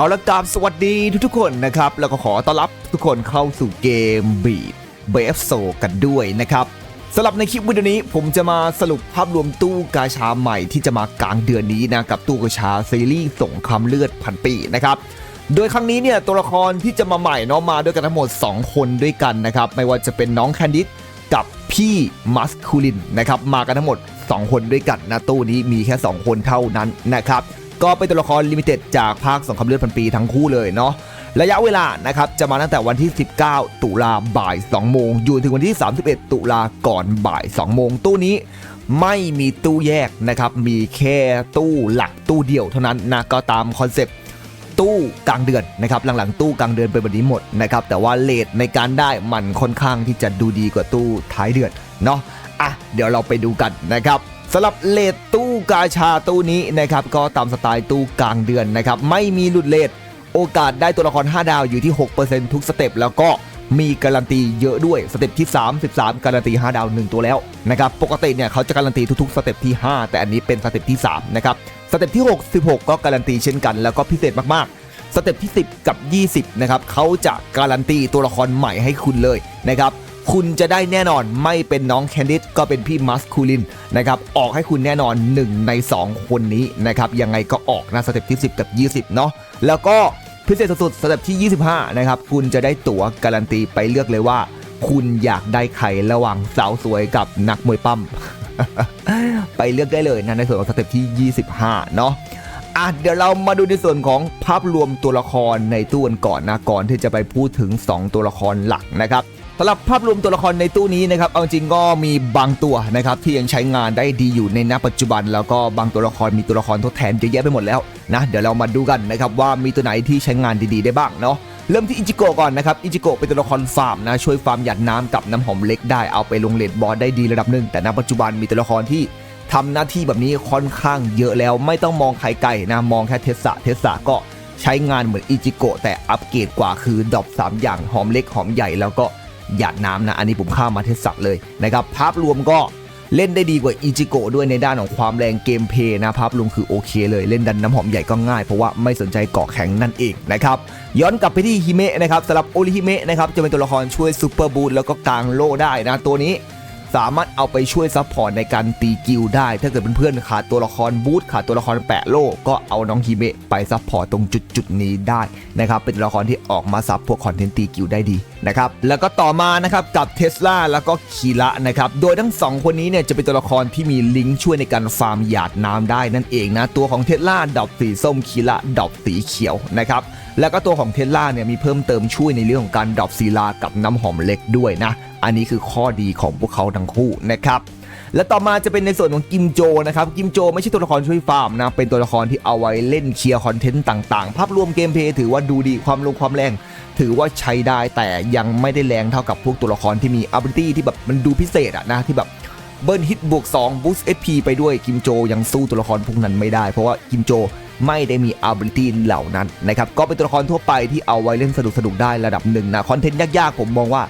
เอาละกราบสวัสดีทุกๆคนนะครับ แล้วก็ขอต้อนรับทุกคนเข้าสู่เกมบีดเบฟโซกันด้วยนะครับสำหรับในคลิปวิดีโอนี้ผมจะมาสรุปภาพรวมตู้กาชาใหม่ที่จะมากลางเดือนนี้นะกับตู้กาชาซีรีส์สงครามเลือดพันปีนะครับโดยครั้งนี้เนี่ยตัวละครที่จะมาใหม่เนาะมาด้วยกันทั้งหมด 2 คนด้วยกันนะครับไม่ว่าจะเป็นน้องแคนดิดกับพี่มัสคูลินนะครับมากันทั้งหมด 2 คนด้วยกันนะตู้นี้มีแค่ 2 คนเท่านั้นนะครับ ก็เป็นตัวละครลิมิเต็ดจากภาคสงครามเลือดพันปีทั้งคู่เลยเนาะระยะเวลานะครับจะมาตั้งแต่วันที่ 19 ตุลาบ่าย 2 โมงอยู่ถึงวันที่ 31 ตุลาก่อนบ่าย 2 โมงตู้นี้ไม่มีตู้แยกนะครับ มีแค่ตู้หลักตู้เดียวเท่านั้นนะก็ตามคอนเซปต์ตู้กลางเดือนนะครับหลังๆตู้กลางเดือนเป็นแบบนี้หมดนะครับแต่ว่าเลทในการได้มันค่อนข้างที่จะดูดีกว่าตู้ท้ายเดือนเนาะอะเดี๋ยวเราไปดูกันนะครับ สำหรับเลทตู้กาชาตู้นี้นะครับก็ตามสไตล์ตู้กลางเดือนนะครับไม่มีหลุดเลทโอกาสได้ตัวละคร 5 ดาวอยู่ที่ 6%ทุกสเต็ปแล้วก็มีการันตีเยอะด้วยสเต็ปที่ 3 13 การันตี 5 ดาว 1 ตัวแล้วนะครับปกติเนี่ยเขาจะการันตีทุกๆสเต็ปที่ 5 แต่อันนี้เป็นสเต็ปที่3นะครับสเต็ปที่ 6 16 ก็การันตีเช่นกัน แล้วก็พิเศษมากๆ สเต็ปที่ 10 กับ 20นะครับเขาจะการันตีตัวละครใหม่ให้คุณเลยนะครับ คุณจะได้แน่นอนไม่เป็นน้องแคนดิดก็เป็นพี่มัสคูลินนะครับออกให้คุณแน่นอน 1 ใน 2 คนนี้นะครับยังไงก็ออกนะสเต็ปที่ 10 กับ 20 เนาะแล้วก็พิเศษสุดๆสเต็ปที่ 25 นะครับ คุณจะได้ตั๋วการันตีไปเลือกเลยว่า คุณอยากได้ใครระหว่างสาวสวยกับนักมวยปั้มไปเลือกได้เลยนะในส่วนของสเต็ปที่ 25 เนาะอะเดี๋ยวเรามาดูในส่วนของภาพรวมตัวละครในตู้กันก่อนนะก่อนที่จะไปพูดถึง 2 ตัวละครหลักนะครับ สำหรับภาพรวมตัวละครในตู้นี้นะครับเอาจริงก็มีบางตัวนะครับที่ยังใช้งานได้ดีอยู่ในณปัจจุบัน แล้วก็บางตัวละครมีตัวละครทดแทนเยอะแยะไปหมดแล้วนะเดี๋ยวเรามาดูกันนะครับว่ามีตัวไหนที่ใช้งานดีๆได้บ้างเนาะเริ่มที่อิจิโกะก่อนนะครับอิจิโกะเป็นตัวละครฟาร์มนะช่วยฟาร์มหยัดน้ำกับน้ำหอมเล็กได้เอาไปลงเลดบอสได้ดีระดับหนึ่งแต่ณปัจจุบันมีตัวละครที่ทำหน้าที่แบบนี้ค่อนข้างเยอะแล้วไม่ต้องมองใครไกลนะมองแค่เทสสะเทสสะก็ใช้งานเหมือนอิจิโกะแต่อัปเกรดกว่าคือดรอป3อย่างหอมเล็กหอมใหญ่แล้วก็ หยาดน้ำนะ อันนี้ผมข้ามมาเทสสะเลยนะครับ ภาพรวมก็เล่นได้ดีกว่าอิจิโกด้วยในด้านของความแรงเกมเพย์นะภาพรวมคือโอเคเลยเล่นดันน้ำหอมใหญ่ก็ง่ายเพราะว่าไม่สนใจเกาะแข็งนั่นเองนะครับย้อนกลับไปที่ฮิเมะนะครับสำหรับโอริฮิเมะนะครับจะเป็นตัวละครช่วยซูเปอร์บูทแล้วก็กลางโลได้นะตัวนี้ สามารถเอาไปช่วยซัพพอร์ตในการตีกิลได้ ถ้าเกิดเพื่อนๆขาดตัวละครบูทขาดตัวละครแปะโลก็เอาน้องฮิเมะไปซัพพอร์ตตรงจุดจุดๆนี้ได้นะครับเป็นตัวละครที่ออกมาซับพวกคอนเทนต์ตีกิลได้ดีนะครับแล้วก็ต่อมานะครับกับเทสลาแล้วก็คีระนะครับโดยทั้งสองคนนี้เนี่ยจะเป็นตัวละครที่มีลิงก์ช่วยในการฟาร์มหยาดน้ำได้นั่นเองนะตัวของเทสลาดอกสีส้มคีระดอกสีเขียวนะครับแล้วก็ตัวของเทสลาเนี่ยมีเพิ่มเติมช่วยในเรื่องของการดรอปศิลากับน้ำหอมเล็กด้วยนะ อันนี้คือข้อดีของพวกเขาทั้งคู่นะครับและต่อมาจะเป็นในส่วนของกิมโจนะครับกิมโจไม่ใช่ตัวละครช่วยฟาร์มนะเป็นตัวละครที่เอาไว้เล่นเคลียร์คอนเทนต์ต่างๆ ภาพรวมเกมเพย์ถือว่าดูดีความลงความแรง ถือว่าใช้ได้แต่ยังไม่ได้แรงเท่ากับพวกตัวละครที่มี ability ที่แบบมันดูพิเศษอะนะที่แบบเบิร์นฮิตบวก2 boost HP ไปด้วยกิมโจยังสู้ตัวละครพวกนั้นไม่ได้ เพราะว่ากิมโจไม่ได้มี ability เหล่านั้นนะครับก็เป็นตัวละครทั่วไปที่เอาไว้เล่นสนุกสนุกๆได้ระดับหนึ่งนะคอนเทนต์ยากๆผมมองว่า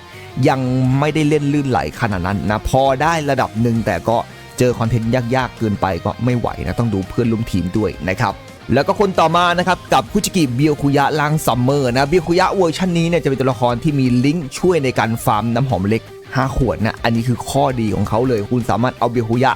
ยังไม่ได้เล่นลื่นไหลขนาดนั้นนะพอได้ระดับหนึ่งแต่ก็เจอคอนเทนต์ยากๆเกินไปก็ไม่ไหวนะต้องดูเพื่อนร่วมทีมด้วยนะครับแล้วก็คนต่อมานะครับกับคุจิกิเบียวคุยะลังซัมเมอร์นะเบียวคุยะเวอร์ชันนี้เนี่ยจะเป็นตัวละครที่มีลิงก์ช่วยในการฟาร์มน้ำหอมเล็ก 5 ขวดนะอันนี้คือข้อดีของเขาเลย คุณสามารถเอาเบียวคุยะ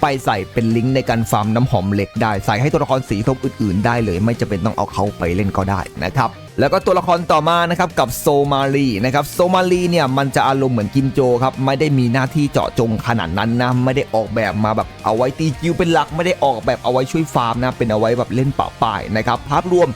ไปใส่เป็นลิงก์ในการฟาร์มน้ำหอมเล็กได้ ใส่ให้ตัวละครสีส้มอื่นๆ ได้เลย ไม่จำเป็นต้องเอาเขาไปเล่นก็ได้นะครับ แล้วก็ตัวละครต่อมานะครับกับโซมาลีนะครับโซมาลีเนี่ยมันจะอารมณ์เหมือนกิมโจครับไม่ได้มีหน้าที่เจาะจงขนาดนั้นนะไม่ได้ออกแบบมาแบบเอาไว้ตีคิวเป็นหลัก ไม่ได้ออกแบบเอาไว้ช่วยฟาร์มนะเป็นเอาไว้แบบเล่นป่าป่ายนะครับภาพรวม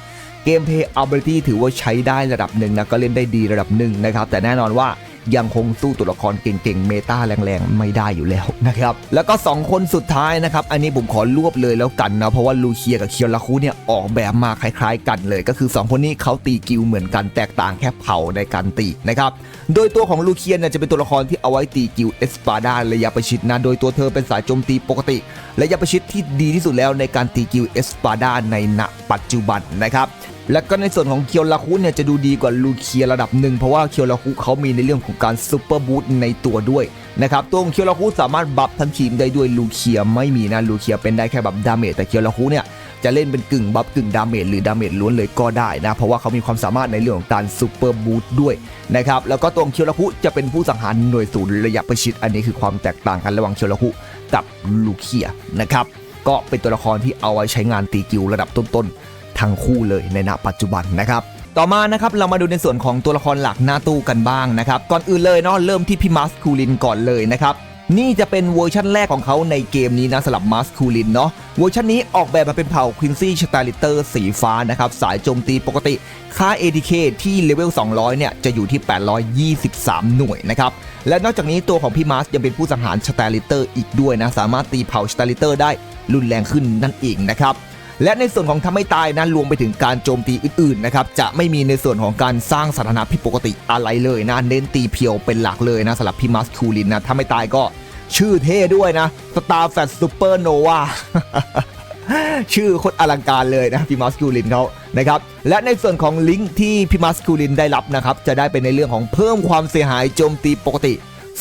เกมเพย์อัลเบอร์ตี้ถือว่าใช้ได้ระดับหนึ่งนะก็เล่นได้ดีระดับหนึ่งนะครับแต่แน่นอนว่า ยังคงสู้ตัวละครเก่งๆ เมตาแรงๆ ไม่ได้อยู่แล้วนะครับ แล้วก็ 2 คนสุดท้ายนะครับ อันนี้ผมขอรวบเลยแล้วกันนะ เพราะว่าลูเคียกับเคียวลาคุเนี่ยออกแบบมาคล้ายๆ กันเลย ก็คือ 2 คนนี้เขาตีกิลเหมือนกันแตกต่างแค่เผาในการตีนะครับ โดยตัวของลูเคียเนี่ยจะเป็นตัวละครที่เอาไว้ตีกิลเอสปาดาระยะประชิดนะ โดยตัวเธอเป็นสายโจมตีปกติ ระยะประชิดที่ดีที่สุดแล้วในการตีกิลเอสปาดาในณปัจจุบันนะครับ และก็ในส่วนของเคียวลาคุเนี่ยจะดูดีกว่าลูเคียระดับหนึ่งเพราะว่าเคียวลาคุเขามีในเรื่องของการซูเปอร์บูทในตัวด้วยนะครับตัวของเคียวลาคุสามารถบัฟทั้งทีมได้ด้วยลูเคียไม่มีนะลูเคียเป็นได้แค่แบบดาเมจแต่เคียวลาคุเนี่ยจะเล่นเป็นกึ่งบัฟกึ่งดาเมจหรือดาเมจล้วนเลยก็ได้นะ เพราะว่าเขามีความสามารถในเรื่องของการซูเปอร์บูทด้วยนะครับแล้วก็ตัวของเคียวระคุจะเป็นผู้สังหารหน่วยศูนย์ระยะประชิดอันนี้คือความแตกต่างกันระหว่างเคียวระคุกับลูเคียนะครับก็เป็นตัวละครที่เอาไว้ใช้งานตีกิวระดับต้นๆ ทั้งคู่เลยในณปัจจุบันนะครับต่อมานะครับเรามาดูในส่วนของตัวละครหลักหน้าตู้กันบ้างนะครับก่อนอื่นเลยเนาะเริ่มที่พี่มัสคูลินก่อนเลยนะครับนี่จะเป็นเวอร์ชันแรกของเขาในเกมนี้นะสำหรับมัสคูลินเนาะเวอร์ชันนี้ออกแบบมาเป็นเผ่าควินซี่ชตาลิเตอร์สีฟ้านะครับสายโจมตีปกติ ค่า ATK ที่เลเวล 200 เนี่ย จะอยู่ที่ 823 หน่วยนะครับ และนอกจากนี้ตัวของพี่มัสยังเป็นผู้สังหารชตาลิเตอร์อีกด้วยนะ สามารถตีเผ่าชตาลิเตอร์ได้รุนแรงขึ้นนั่นเองนะครับ และในส่วนของทำให้ตายนั้นรวมไปถึงการโจมตีอื่นๆนะครับจะไม่มีในส่วนของการสร้างสถานะผิดปกติอะไรเลยนะเน้นตีเพียวเป็นหลักเลยนะสำหรับพี่มัสคูลินนะถ้าไม่ตายก็ชื่อเท่ด้วยนะ Star f a t Super Nova ชื่อโคตรอลังการเลยนะพี่มัสคูลินเขานะครับและในส่วนของลิงก์ที่พี่มัสคูลินได้รับนะครับจะได้เป็นในเรื่องของเพิ่มความเสียหายโจมตีปกติ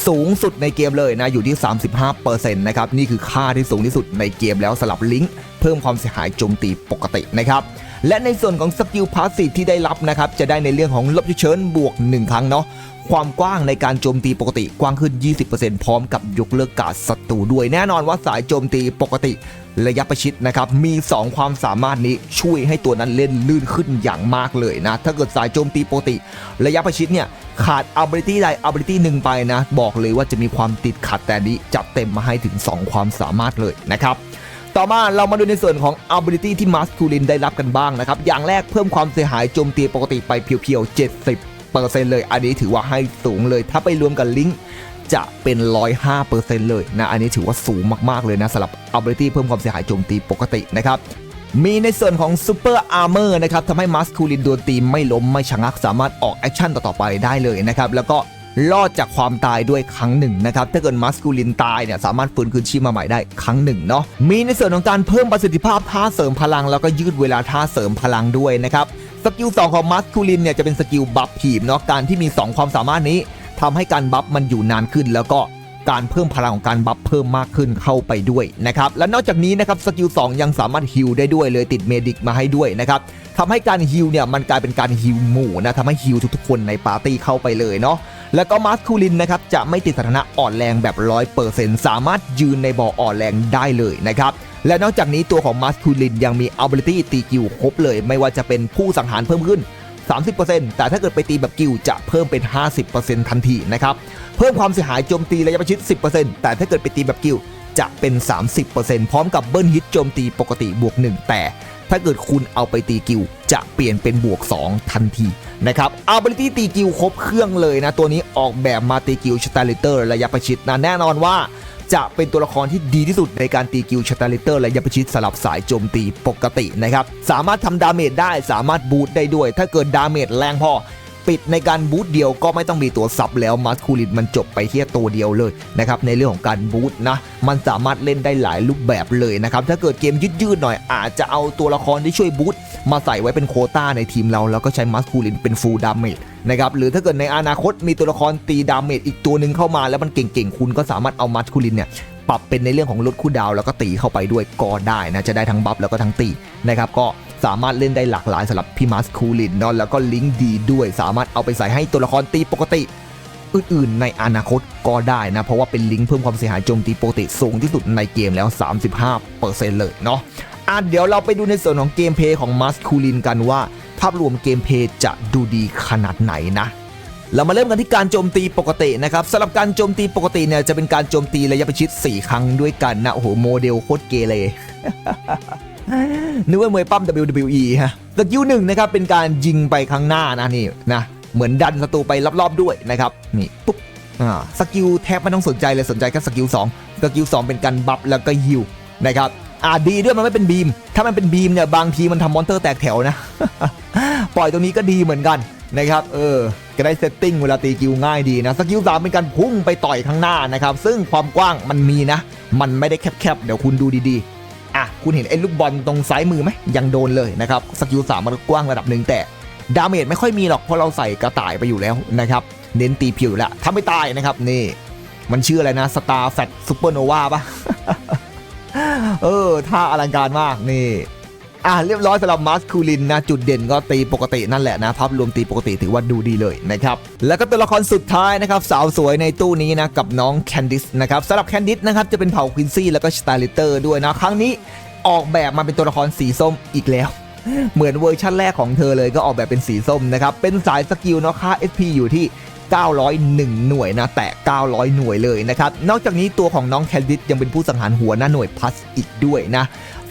สูงสุดในเกมเลยนะอยู่ที่ 35%นะครับนี่คือค่าที่สูงที่สุดในเกมแล้วสลับลิงก์เพิ่มความเสียหายโจมตีปกตินะครับและในส่วนของสกิลพาสซีฟที่ได้รับนะครับจะได้ในเรื่องของลบเชิญบวก 1 ครั้งเนาะ ความกว้างในการโจมตีปกติกว้างขึ้น 20%พร้อมกับยกเลิกการศัตรูด้วยแน่นอนว่าสายโจมตีปกติระยะประชิดนะครับ มี 2 ความสามารถนี้ช่วยให้ตัวนั้นเล่นลื่นขึ้นอย่างมากเลยนะ ถ้าเกิดสายโจมตีปกติ ระยะประชิดเนี่ย ขาด ability ใด ability หนึ่งไปนะ บอกเลยว่าจะมีความติดขัดแต่นี้จัดเต็มมาให้ถึง 2 ความสามารถเลยนะครับต่อมาเรามาดูในส่วนของ ability ที่ Masculine ได้รับกันบ้างนะครับ อย่างแรกเพิ่มความเสียหายโจมตีปกติไปเพียวๆ70 เลย อันนี้ถือว่าให้สูงเลย ถ้าไปรวมกับลิงก์จะเป็น 105%เลยนะ อันนี้ถือว่าสูงมาก ๆ เลยนะสำหรับ ability เพิ่มความเสียหายโจมตีปกตินะครับมีในส่วนของ Super Armor นะครับทำให้มัสคูลินโดนตีไม่ล้มไม่ชะงักสามารถออกแอคชั่นต่อๆไปได้เลยนะครับ แล้วก็รอดจากความตายด้วยครั้งหนึ่งนะครับ ถ้าเกิดมัสคูลินตายเนี่ยสามารถฟื้นคืนชีพมาใหม่ได้ครั้งหนึ่งเนาะมีในส่วนของการเพิ่มประสิทธิภาพท่าเสริมพลัง แล้วก็ยืดเวลาท่าเสริมพลังด้วยนะครับ สกิล2ของมัสคูลินเนี่ยจะเป็นสกิลบัฟทีมเนาะการที่มี 2 ความสามารถนี้ทำให้การบัฟมันอยู่นานขึ้น แล้วก็การเพิ่มพลังของการบัฟเพิ่มมากขึ้นเข้าไปด้วยนะครับและนอกจากนี้นะครับสกิล2ยังสามารถฮิลได้ด้วยเลยติดเมดิกมาให้ด้วยนะครับทำให้การฮิลเนี่ยมันกลายเป็นการฮิลหมู่นะทำให้ฮิลทุกๆคนในปาร์ตี้เข้าไปเลยเนาะแล้วก็มาสคูลินนะครับจะไม่ติดสถานะอ่อนแรงแบบ 100%สามารถยืนในบ่ออ่อนแรงได้เลยนะครับ และนอกจากนี้ตัวของมาสคูลินยังมี ability ตีกิวครบเลย ไม่ว่าจะเป็นผู้สังหารเพิ่มขึ้น 30%แต่ถ้าเกิดไปตีแบบกิวจะเพิ่มเป็น 50%ทันทีนะครับเพิ่มความเสียหายโจมตีระยะประชิด 10%แต่ถ้าเกิดไปตีแบบกิวจะเป็น 30%พร้อมกับเบิ้ลฮิตโจมตีปกติบวก 1 แต่ถ้าเกิดคุณเอาไปตีกิวจะเปลี่ยนเป็นบวก 2 ทันทีนะครับ ability ตีกิวครบเครื่องเลยนะ ตัวนี้ออกแบบมาตีกิวชตาลิเตอร์ระยะประชิดนะแน่นอนว่า จะเป็นตัวละครที่ดีที่สุดในการตีกิลชตาลิเตอร์และยับปชิดสลับสายโจมตีปกตินะครับ สามารถทำดาเมจได้สามารถบูทได้ด้วย ถ้าเกิดดาเมจแรงพอ ปิดในการบูทเดียวก็ไม่ต้องมีตัวซับแล้วมาสคูลินมันจบไปแค่ตัวเดียวเลยนะครับในเรื่องของการบูทนะมันสามารถเล่นได้หลายรูปแบบเลยนะครับถ้าเกิดเกมยืดๆหน่อยอาจจะเอาตัวละครที่ช่วยบูทมาใส่ไว้เป็นโคต้าในทีมเราแล้วก็ใช้มาสคูลินเป็นฟูลดาเมจนะครับหรือถ้าเกิดในอนาคตมีตัวละครตีดาเมจอีกตัวหนึ่งเข้ามาแล้วมันเก่งๆ คุณก็สามารถเอามาสคูลินเนี่ยปรับเป็นในเรื่องของลดคู่ดาวแล้วก็ตีเข้าไปด้วยก็ได้นะจะได้ทั้งบัฟแล้วก็ทั้งตีนะครับก็ สามารถเล่นได้หลากหลายสำหรับพี่มาสคูลินเนาะแล้วก็ลิงก์ดีด้วยสามารถเอาไปใส่ให้ตัวละครตีปกติ อื่นๆ ในอนาคตก็ได้นะ เพราะว่าเป็นลิงก์เพิ่มความเสียหายโจมตีปกติสูงที่สุดในเกมแล้ว 35%เลยเนาะอะเดี๋ยวเราไปดูในส่วนของเกมเพย์ของมาสคูลินกันว่า ภาพรวมเกมเพย์จะดูดีขนาดไหนนะเรามาเริ่มกันที่การโจมตีปกตินะครับสำหรับการโจมตีปกติเนี่ยจะเป็นการโจมตีระยะประชิด 4 ครั้งด้วยกันนะโอ้โหโมเดลโคตรเกเร นึกว่ามวยปั้ม WWE ฮะสกิลหนึ่งนะครับเป็นการยิงไปข้างหน้านะนี่นะเหมือนดันศัตรูไปรอบๆด้วยนะครับนี่ปุ๊บอ่าสกิลแทบไม่ต้องสนใจเลยสนใจแค่สกิล2สกิล2เป็นการบัฟแล้วก็ฮิวนะครับอ่าดีด้วยมันไม่เป็นบีม ถ้ามันเป็นบีมเนี่ยบางทีมันทำมอนเตอร์แตกแถวนะ ปล่อยตรงนี้ก็ดีเหมือนกันนะครับ เออก็ได้เซตติ้งเวลาตีกิวง่ายดีนะ สกิลสามเป็นการพุ่งไปต่อยข้างหน้านะครับ ซึ่งความกว้างมันมีนะ มันไม่ได้แคบๆ เดี๋ยวคุณดูดีๆ อะคุณเห็นไอ้ลูกบอลตรงซ้ายมือไหมยังโดนเลยนะครับสกิลสามมันกว้างระดับหนึ่งแต่ดาเมจไม่ค่อยมีหรอกเพราะเราใส่กระต่ายไปอยู่แล้วนะครับเน้นตีผิวแล้วถ้าไม่ตายนะครับนี่ มันชื่ออะไรนะสตาร์แฟตซูเปอร์โนวาปะเออท่าอลังการมากนี่ อะเรียบร้อยสำหรับมัสคูลินนะจุดเด่นก็ตีปกตินั่นแหละนะภาพรวมตีปกติถือว่าดูดีเลยนะครับแล้วก็ตัวละครสุดท้ายนะครับสาวสวยในตู้นี้นะกับน้องแคนดิสนะครับสำหรับแคนดิสนะครับจะเป็นเผ่าควินซี่แล้วก็สตาลิเตอร์ด้วยนะครั้งนี้ออกแบบมาเป็นตัวละครสีส้มอีกแล้วเหมือนเวอร์ชั่นแรกของเธอเลยก็ออกแบบเป็นสีส้มนะครับ เป็นสายสกิลเนาะค่า SP อยู่ที่ 901 หน่วยนะ แตะ900 หน่วยเลยนะครับ นอกจากนี้ตัวของน้องแคนดิสยังเป็นผู้สังหารหัวหน้าหน่วยพัสอีกด้วยนะ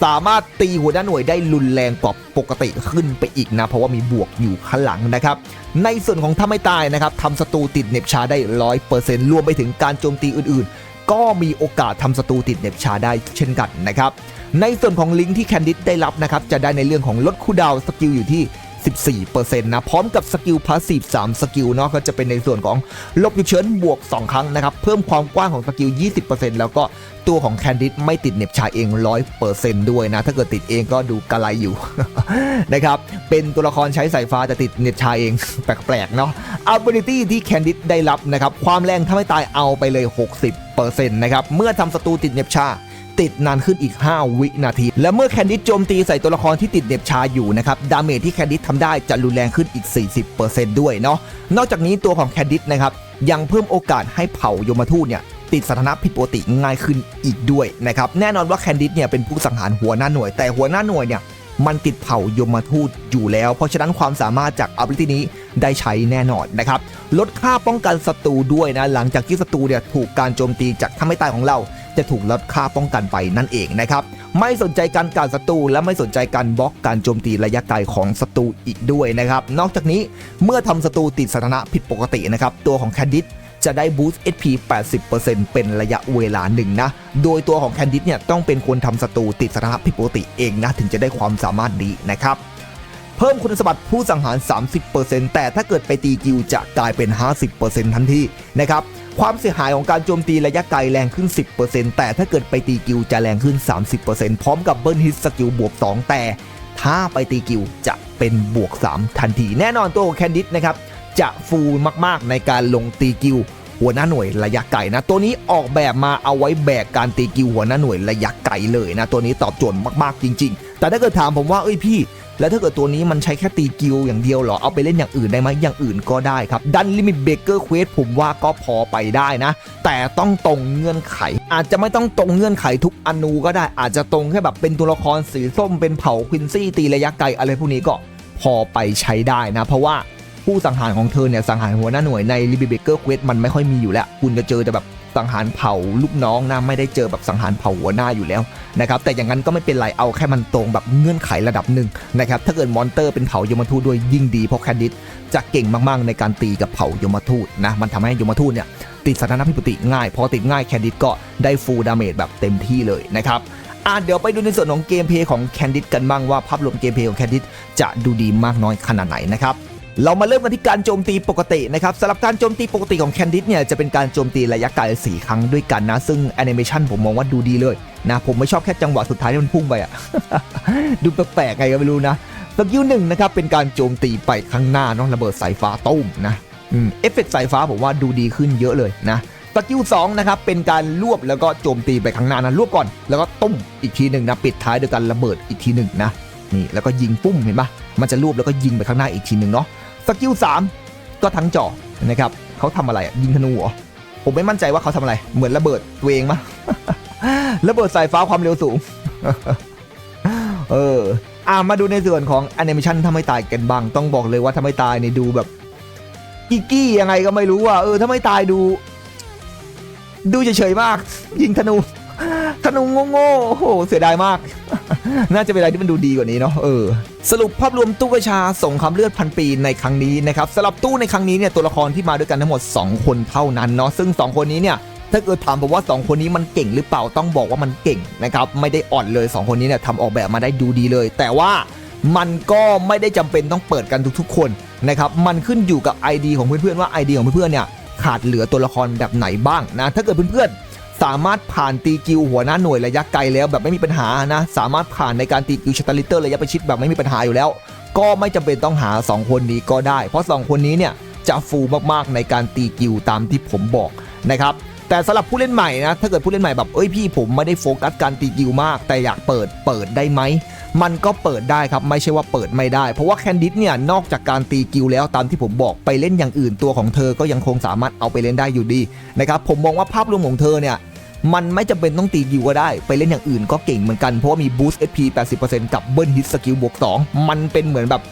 สามารถตีหัวหน้าหน่วยได้รุนแรงกว่าปกติขึ้นไปอีกนะ เพราะว่ามีบวกอยู่ข้างหลังนะครับ ในส่วนของถ้าไม่ตายนะครับทำศัตรูติดเหน็บชาได้ร้อยเปอร์เซนต์รวมไปถึงการโจมตีอื่นๆ ก็มีโอกาสทำศัตรูติดเหน็บชาได้เช่นกันนะครับ ในส่วนของลิงก์ที่แคนดิสได้รับนะครับจะได้ในเรื่องของลดคูดาวสกิลอยู่ที่ 14%นะพร้อมกับสกิลพาสซีฟ3สกิลเนาะก็จะเป็นในส่วนของลบฉุกเฉินบวก 2 ครั้งนะครับเพิ่มความกว้างของสกิล 20%แล้วก็ตัวของแคนดิสไม่ติดเน็บชาเอง 100%ด้วยนะ ถ้าเกิดติดเองก็ดูกระไรอยู่นะครับเป็นตัวละครใช้สายฟ้าแต่ติดเน็บชาเอง แปลกๆเนาะ ability ที่แคนดิสได้รับนะครับความแรงถ้าไม่ตายเอาไปเลย 60%นะครับเมื่อทำศัตรูติดเน็บชา ติดนานขึ้นอีก 5 วินาที และเมื่อแคนดิสโจมตีใส่ตัวละครที่ติดเหน็บชาอยู่นะครับดาเมจที่แคนดิสทำได้จะรุนแรงขึ้นอีก 40%ด้วยเนาะนอกจากนี้ตัวของแคนดิสนะครับยังเพิ่มโอกาสให้เผายมทูตเนี่ยติดสถานะผิดปกติง่ายขึ้นอีกด้วยนะครับแน่นอนว่าแคนดิสเนี่ยเป็นผู้สังหารหัวหน้าหน่วย แต่หัวหน้าหน่วยเนี่ยมันติดเผ่ายมทูตอยู่แล้ว เพราะฉะนั้นความสามารถจาก ability นี้ได้ใช้แน่นอนนะครับ ลดค่าป้องกันศัตรูด้วยนะ หลังจากที่ศัตรูเนี่ยถูกการโจมตีจากถ้าไม่ตายของเรา จะถูกลดค่าป้องกันไปนั่นเองนะครับ ไม่สนใจการการศัตรูและไม่สนใจการบล็อกการโจมตีระยะไกลของศัตรูอีกด้วยนะครับ นอกจากนี้เมื่อทำศัตรูติดสถานะผิดปกตินะครับ ตัวของแคนดิสจะได้บูสต์ HP 80%เป็นระยะเวลาหนึ่งนะ โดยตัวของแคนดิสเนี่ยต้องเป็นคนทำศัตรูติดสถานะผิดปกติเองนะ ถึงจะได้ความสามารถนี้นะครับ เพิ่มคุณสมบัติผู้สังหาร 30%แต่ถ้าเกิดไปตีกิวจะกลายเป็น 50%ทันทีนะครับความเสียหายของการโจมตีระยะไกลแรงขึ้น 10%แต่ถ้าเกิดไปตีกิวจะแรงขึ้น 30%พร้อมกับเบิร์นฮิตสกิลบวก 2 แต่ ถ้าไปตีกิวจะเป็นบวก 3 ทันที แน่นอนตัวของแคนดิสนะครับจะฟูลมากๆในการลงตีกิวหัวหน้าหน่วยระยะไกลนะ ตัวนี้ออกแบบมาเอาไว้แบกการตีกิวหัวหน้าหน่วยระยะไกลเลยนะ ตัวนี้ตอบโจทย์มากๆจริง ๆ แต่ถ้าเกิดถามผมว่าเอ้ยพี่ แล้วถ้าเกิดตัวนี้มันใช้แค่ตีกิวอย่างเดียวเหรอ เอาไปเล่นอย่างอื่นได้ไหมอย่างอื่นก็ได้ครับ ดันลิมิตเบเกอร์เควสผมว่าก็พอไปได้นะ แต่ต้องตรงเงื่อนไข อาจจะไม่ต้องตรงเงื่อนไขทุกอนูก็ได้ อาจจะตรงแค่แบบเป็นตัวละครสีส้มเป็นเผ่าควินซี่ตีระยะไกลอะไรพวกนี้ก็พอไปใช้ได้นะ เพราะว่าผู้สังหารของเธอเนี่ยสังหารหัวหน้าหน่วยในลิมิตเบเกอร์เควสมันไม่ค่อยมีอยู่แล้ว คุณจะเจอแต่แบบ สังหารเผาลูกน้องนะไม่ได้เจอแบบสังหารเผาหัวหน้าอยู่แล้วนะครับแต่อย่างนั้นก็ไม่เป็นไรเอาแค่มันตรงแบบเงื่อนไขระดับหนึ่งนะครับถ้าเกิดมอนเตอร์เป็นเผายมทูตด้วยยิ่งดีเพราะแคนดิสจะเก่งมากๆในการตีกับเผายมทูตนะมันทำให้ยมทูตเนี่ยติดสถานะผิดปติง่าย พอติดง่ายแคนดิสก็ได้ฟูลดาเมจแบบเต็มที่เลยนะครับอะเดี๋ยวไปดูในส่วนของเกมเพลย์ของแคนดิสกันบ้างว่าภาพรวมเกมเพลย์ของแคนดิสจะดูดีมากน้อยขนาดไหนนะครับ เรามาเริ่มกันที่การโจมตีปกตินะครับสำหรับการโจมตีปกติของแคนดิสเนี่ยจะเป็นการโจมตีระยะไกล4ครั้งด้วยกันนะ ซึ่งแอนิเมชันผมมองว่าดูดีเลยนะผมไม่ชอบแค่จังหวะสุดท้ายที่มันพุ่งไปอะดูแปลกๆไงก็ไม่รู้นะสกิลหนึ่งนะครับเป็นการโจมตีไปข้างหน้าเนาะระเบิดสายฟ้าตุ้มนะเอฟเฟกต์สายฟ้าผมว่าดูดีขึ้นเยอะเลยนะสกิลสองนะครับเป็นการรวบแล้วก็โจมตีไปข้างหน้านะรวบก่อน แล้วก็ตุ้มอีกทีหนึ่งนะปิดท้ายด้วยการระเบิดอีกทีหนึ่งนะนี่แล้วก็ยิงปุ้มเห็นปะมันจะรวบแล้วก็ยิงไปข้างหน้าอีกทีหนึ่งเนาะ สกิลสามก็ทั้งจอนะครับเขาทำอะไรยิงธนูเหรอผมไม่มั่นใจว่าเขาทำอะไรเหมือนระเบิดตัวเองมะระเบิดสายฟ้าความเร็วสูง เอออ่ามาดูในส่วนของแอนิเมชันถ้าไม่ตายกันบ้างต้องบอกเลยว่าถ้าไม่ตายเนี่ยดูแบบกิกกี้ยังไงก็ไม่รู้อะเออถ้าไม่ตายดู ดูเฉยๆมาก ยิงธนู ธนูโง่ๆโอ้โหเสียดายมาก น่าจะเป็นอะไรที่มันดูดีกว่านี้เนาะเออสรุปภาพรวมตู้กระชาส่งคำเลือดพันปีในครั้งนี้นะครับสำหรับตู้ในครั้งนี้เนี่ยตัวละครที่มาด้วยกันทั้งหมด 2 คนเท่านั้นเนาะซึ่ง 2 คนนี้เนี่ยถ้าเกิดถามผมว่า 2 คนนี้มันเก่งหรือเปล่าต้องบอกว่ามันเก่งนะครับไม่ได้อ่อนเลย 2 คนนี้เนี่ยทำออกแบบมาได้ดูดีเลย แต่ว่ามันก็ไม่ได้จำเป็นต้องเปิดกันทุกๆ คนนะครับมันขึ้นอยู่กับ ID ของเพื่อนๆว่า ID ของเพื่อนๆเนี่ยขาดเหลือตัวละครแบบไหนบ้างนะถ้าเกิดเพื่อนๆ สามารถผ่านตีกิวหัวหน้าหน่วยระยะไกลแล้วแบบไม่มีปัญหานะ สามารถผ่านในการตีกิวชตาลิเตอร์ระยะประชิดแบบไม่มีปัญหาอยู่แล้ว ก็ไม่จำเป็นต้องหา 2 คนนี้ก็ได้ เพราะ 2 คนนี้เนี่ยจะฟูมากๆในการตีกิวตามที่ผมบอกนะครับ แต่สำหรับผู้เล่นใหม่นะ ถ้าเกิดผู้เล่นใหม่แบบเอ้ยพี่ผมไม่ได้โฟกัสการตีกิวมาก แต่อยากเปิดเปิดได้ไหม มันก็เปิดได้ครับ ไม่ใช่ว่าเปิดไม่ได้ เพราะว่าแคนดิดเนี่ยนอกจากการตีกิวแล้วตามที่ผมบอกไปเล่นอย่างอื่นตัวของเธอก็ยังคงสามารถเอาไปเล่นได้อยู่ดีนะครับผมมองว่าภาพรวมของเธอเนี่ยมันไม่จำเป็นต้องตีกิวก็ได้ ไปเล่นอย่างอื่นก็เก่งเหมือนกันเพราะว่ามี boost HP 80%กับเบิ้ลฮิตสกิลบวก2มันเป็นเหมือนแบบ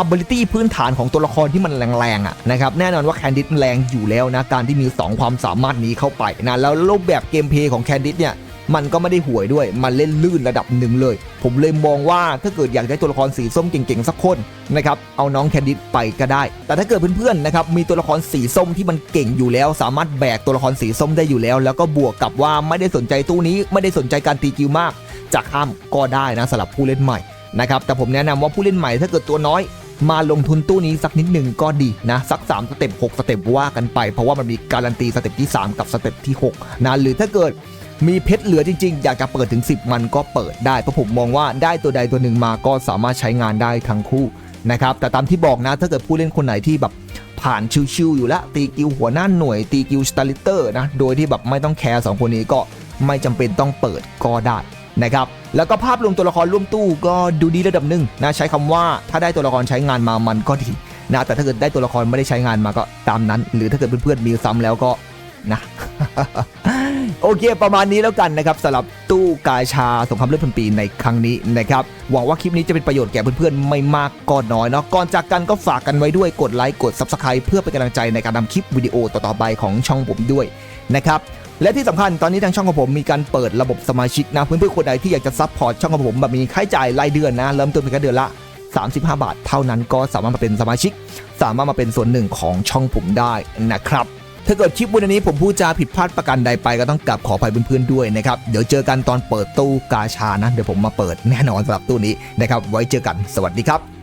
ability พื้นฐานของตัวละครที่มันแรงๆอะนะครับแน่นอนว่าแคนดิดแรงอยู่แล้วนะการที่มี 2 ความสามารถนี้เข้าไปนะแล้วรูปแบบเกมเพลย์ของแคนดิดเนี่ยมันก็ไม่ได้ห่วยด้วย มันเล่นลื่นระดับหนึ่งเลย ผมเลยมองว่าถ้าเกิดอยากได้ตัวละครสีส้มเก่งๆ สักคนนะครับ เอาน้องแคนดิดไปก็ได้ แต่ถ้าเกิดเพื่อนๆ นะครับ มีตัวละครสีส้มที่มันเก่งอยู่แล้ว สามารถแบกตัวละครสีส้มได้อยู่แล้ว แล้วก็บวกกับว่าไม่ได้สนใจตู้นี้ ไม่ได้สนใจการตีกิวมากจากข้ามก็ได้นะสำหรับผู้เล่นใหม่ นะครับแต่ผมแนะนำว่าผู้เล่นใหม่ถ้าเกิดตัวน้อย มาลงทุนตู้นี้สักนิดหนึ่งก็ดีนะ สัก 3 สเต็ป6สเต็ปว่ากันไป เพราะว่ามันมีการันตีสเต็ปที่ 3 กับสเต็ปที่6นะหรือถ้าเกิดมีเพชรเหลือจริงๆ อยากจะเปิดถึง 10 มันก็เปิดได้เพราะผมมองว่าได้ตัวใดตัวหนึ่งมาก็สามารถใช้งานได้ทั้งคู่นะครับแต่ตามที่บอกนะถ้าเกิดผู้เล่นคนไหนที่แบบผ่านชิวๆอยู่แล้วตีกิวหัวหน้าหน่วยตีกิวสตาลิเตอร์นะโดยที่แบบไม่ต้องแคร์สองคนนี้ก็ไม่จำเป็นต้องเปิดก็ได้ นะครับแล้วก็ภาพรวมตัวละครร่วมตู้ก็ดูดีระดับหนึ่งนะใช้คำว่าถ้าได้ตัวละครใช้งานมามันก็ดีนะแต่ถ้าเกิดได้ตัวละครไม่ได้ใช้งานมาก็ตามนั้น หรือถ้าเกิดเพื่อนๆมีซ้ำแล้วก็นะโอเคประมาณนี้แล้วกันนะครับสำหรับตู้กาชาสงครามเลือดพันปีในครั้งนี้นะครับหวังว่าคลิปนี้จะเป็นประโยชน์แก่เพื่อนๆไม่มากก็น้อยเนาะก่อนจากกันก็ฝากกันไว้ด้วยกดไลค์กด Subscribe เพื่อเป็นกำลังใจในการทำคลิปวิดีโอต่อๆไปของช่องผมด้วยนะครับ และที่สำคัญตอนนี้ทางช่องของผมมีการเปิดระบบสมาชิกนะเพื่อนๆคนใดที่อยากจะซัพพอร์ตช่องของผมแบบมีค่าใช้จ่ายรายเดือนนะเริ่มต้นเพียงแค่เดือนละ 35 บาท เท่านั้นก็สามารถมาเป็นสมาชิก สามารถมาเป็นส่วนหนึ่งของช่องผมได้นะครับถ้าเกิดคลิปวันนี้ผมพูดจาผิดพลาดประการใดไปก็ต้องกลับขออภัยเพื่อนๆด้วยนะครับ เดี๋ยวเจอกันตอนเปิดตู้กาชานะ เดี๋ยวผมมาเปิดแน่นอนสำหรับตู้นี้นะครับ ไว้เจอกันสวัสดีครับ